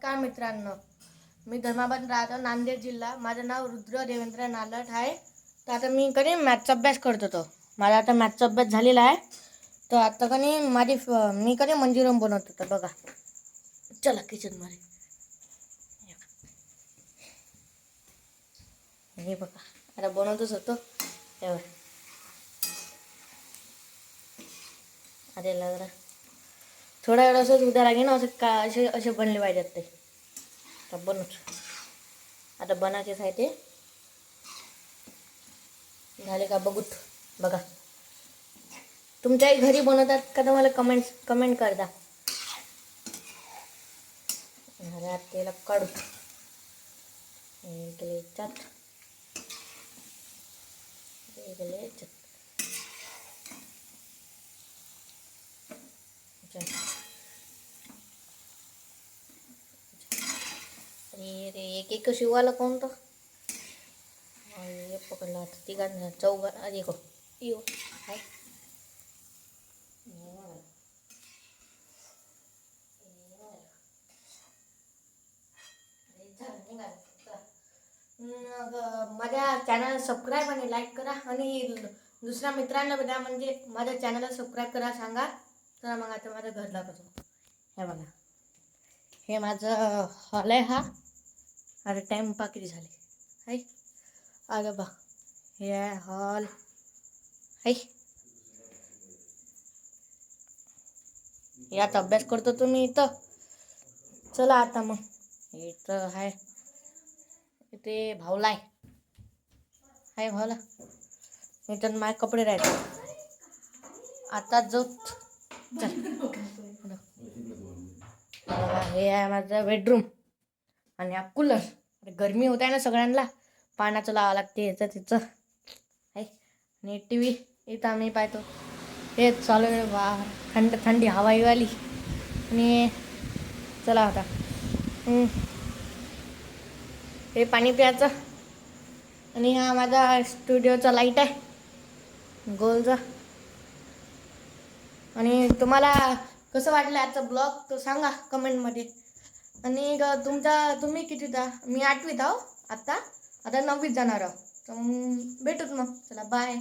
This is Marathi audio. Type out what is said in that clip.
नमस्कार मित्रांनो. मी धर्माबाद राहतो नांदेड जिल्हा. माझं नाव रुद्र देवेंद्र नालट आहे. तर आता मी कधी मॅथचा अभ्यास करत होतो. माझा आता मॅथचा अभ्यास झालेला आहे. तर आता कधी माझी मी कधी मंजुरम बनवत होतो बघा. चला किचनमध्ये हे बघा. आता बनवतच होतो. हे अरे जरा थोडा वेळ असंच उद्या लागेल ना असं का असे असे बनले पाहिजेत ते. आता बनूच. आता बनायचेच आहे ते. झाले का बघूत बघा. तुमच्याही घरी बनवतात का तर मला कमेंट कमेंट करता? झाले त्याला काढू. हे गेले याच्यात याच्यात याच्यात. अरे रे एक एक शिवाला कोणतं पकडला आता तिघांना चौघा अरे को यो हाय. मग माझ्या चॅनल सबस्क्राईब आणि लाईक करा. आणि दुसऱ्या मित्रांना द्या. म्हणजे माझ्या चॅनलला सबस्क्राईब करा सांगा. तर मग आता माझं घर दाखवतो. हे बघा. हे माझं हॉल आहे हा. अरे टाईम पाकिरी झाले. हाय अगं बा हे हॉल. हाय यात अभ्यास करतो तुम्ही इथं. चला आता मग. इथं आहे. इथे भावला आहे. हाय भावला इथं माझे कपडे राहते. आता जो चल. हे आहे माझं बेडरूम आणि हा कूलर गरमी होत आहे ना सगळ्यांना. पाण्याचं लावा लागते याचं तिचं. आहे आणि टी व्ही इथं आम्ही पाहतो. हे चालू आहे. वा थंड थंडी हवा आली आणि चला आता. हे पाणी प्यायचं. आणि हा माझा स्टुडिओचा लाइट आहे. गोलचा. आणि तुम्हाला कसं वाटलं आजचा ब्लॉग तो सांगा कमेंटमध्ये आणि तुमचा तुम्ही कितीत मी आठवीत आहो आत्ता. आता नववीत जाणार आहो. तर मग भेटूत मग. चला बाय